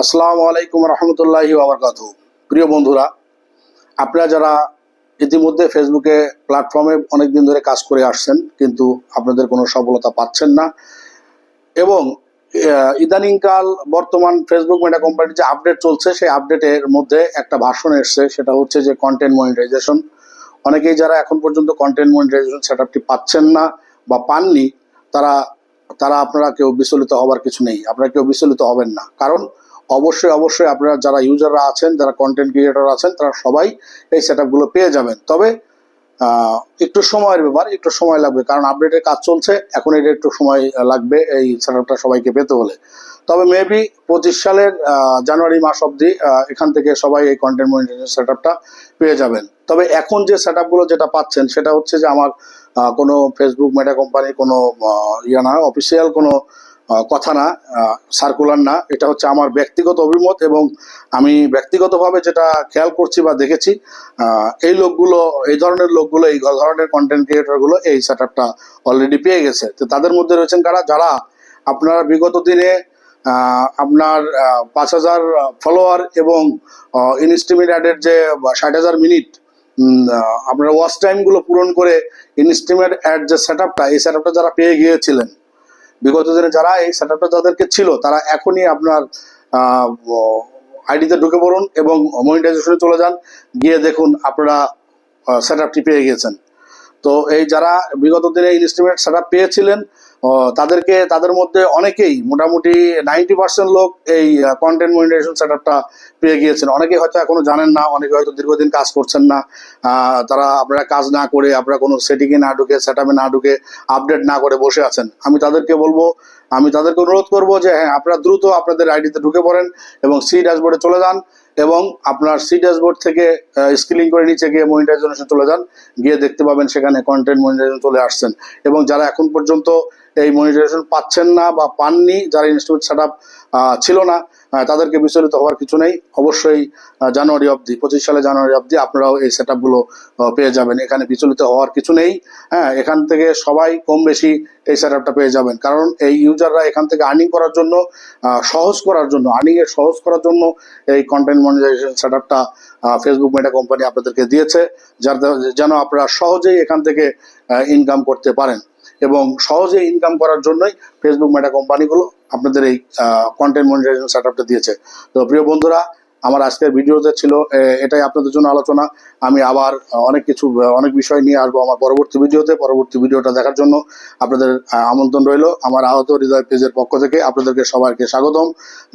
আসসালামু আলাইকুম রহমতুল্লাহি আবরকাত প্রিয় বন্ধুরা, আপনারা যারা ইতিমধ্যে ফেসবুকে প্ল্যাটফর্মে অনেক দিন ধরে কাজ করে আসছেন, কিন্তু আপনাদের কোনো সফলতা পাচ্ছেন না এবং ইদানিংকাল বর্তমান ফেসবুক মেটা কোম্পানির যে আপডেট চলছে, সেই আপডেটের মধ্যে একটা ভাষণ এসছে, সেটা হচ্ছে যে কন্টেন্ট মনিটাইজেশন অনেকেই যারা এখন পর্যন্ত কন্টেন্ট মনিটাইজেশন সেট আপটি পাচ্ছেন না বা পাননি, তারা তারা আপনারা কেউ বিচলিত হবার কিছু নেই। আপনারা কেউ বিচলিত হবেন না। কারণ অবশ্যই অবশ্যই আপনারা যারা ইউজাররা আছেন, যারা কন্টেন্ট ক্রিয়েটর আছেন, তারা সবাই এই সেট পেয়ে যাবেন। তবে একটু সময়ের ব্যাপার, একটু সময় লাগবে, কারণ আপডেটের কাজ চলছে, এখন এটা একটু সময় লাগবে এই সেট আপটা সবাইকে পেতে হলে। তবে মেবি পঁচিশ সালের জানুয়ারি মাস অবধি এখান থেকে সবাই এই কন্টেন্ট মনিটাইজেশন সেট আপটা পেয়ে যাবেন। তবে এখন যে সেট আপগুলো যেটা পাচ্ছেন, সেটা হচ্ছে যে আমার কোনো ফেসবুক মেটা কোম্পানির কোনো ইয়ে না অফিসিয়াল কোনো কথা না সার্কুলার না, এটা হচ্ছে আমার ব্যক্তিগত অভিমত এবং আমি ব্যক্তিগতভাবে যেটা খেয়াল করছি বা দেখেছি এই লোকগুলো, এই ধরনের লোকগুলো, এই ধরনের কন্টেন্ট ক্রিয়েটরগুলো এই সেট আপটা অলরেডি পেয়ে গেছে। তো তাদের মধ্যে রয়েছেন কারা? যারা আপনারা বিগত দিনে আপনার পাঁচ হাজার ফলোয়ার এবং ইনস্টিমেট অ্যাডের যে ষাট হাজার মিনিট আপনার ওয়াচ টাইমগুলো পূরণ করে ইনস্টিমেট অ্যাড যে সেট আপটা এই সেট আপটা যারা পেয়ে গিয়েছিলেন বিগত দিনে যারা এই সেট আপটা যাদেরকে ছিল, তারা এখনই আপনার আইডিতে ঢুকে পড়ুন এবং মনিটাইজেশনে চলে যান। গিয়ে দেখুন আপনারা সেট আপটি পেয়ে গেছেন। তো এই যারা বিগত দিনে ইনস্ট্রুমেন্ট সেট পেয়েছিলেন তাদেরকে, তাদের মধ্যে অনেকেই মোটামুটি নাইনটি পার্সেন্ট লোক এই কন্টেন্ট মনিটাইজেশন সেট আপটা পেয়ে গিয়েছেন। অনেকে হয়তো এখনও জানেন না, অনেকে হয়তো দীর্ঘদিন কাজ করছেন না। তারা আপনারা কাজ না করে, আপনারা কোনো সেটিংয়ে না ঢুকে সেট না ঢুকে আপডেট না করে বসে আছেন। আমি তাদেরকে বলব, আমি তাদেরকে অনুরোধ করব যে হ্যাঁ আপনারা দ্রুত আপনাদের আইডিতে ঢুকে পড়েন এবং সি ড্যাশবোর্ডে চলে যান। এবং আপনার সি ড্যাশবোর্ড থেকে স্কিলিং করে নিচে গিয়ে মনিটাইজেশনে চলে যান। গিয়ে দেখতে পাবেন সেখানে কন্টেন্ট মনিটাইজেশন চলে আসছেন। এবং যারা এখন পর্যন্ত এই মনিটাইজেশন পাচ্ছেন না বা পাননি, যারা ইনস্টিটিউট সেট ছিল না তাদেরকে বিচলিত হওয়ার কিছু নেই। অবশ্যই জানুয়ারি অবধি, পঁচিশ সালে জানুয়ারি অবধি আপনারাও এই সেট পেয়ে যাবেন। এখানে বিচলিত হওয়ার কিছু নেই। হ্যাঁ এখান থেকে সবাই কম বেশি এই সেট পেয়ে যাবেন। কারণ এই ইউজাররা এখান থেকে আর্নিং করার জন্য সহজ করার জন্য আর্নিং এর সহজ করার জন্য এই কন্টেন্ট মনিটাইজেশন সেট আপটা ফেসবুক মেটা কোম্পানি আপনাদেরকে দিয়েছে, যার যেন আপনারা সহজেই এখান থেকে ইনকাম করতে পারেন। এবং সহজে ইনকাম করার জন্যই ফেসবুক মেটা কোম্পানিগুলো আপনাদের এই কন্টেন্ট মনিটাইজেশন সেট আপটা দিয়েছে। তো প্রিয় বন্ধুরা আমার আজকের ভিডিওতে ছিল এটাই আপনাদের জন্য আলোচনা। আমি আবার অনেক কিছু অনেক বিষয় নিয়ে আসব আমার পরবর্তী ভিডিওতে। পরবর্তী ভিডিওটা দেখার জন্য আপনাদের আমন্ত্রণ রইল। আমার আহত হৃদয় পেজের পক্ষ থেকে আপনাদেরকে সবাইকে স্বাগতম।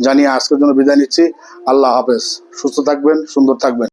জানিয়ে আজকের জন্য বিদায় নিচ্ছি। আল্লাহ হাফেজ। সুস্থ থাকবেন, সুন্দর থাকবেন।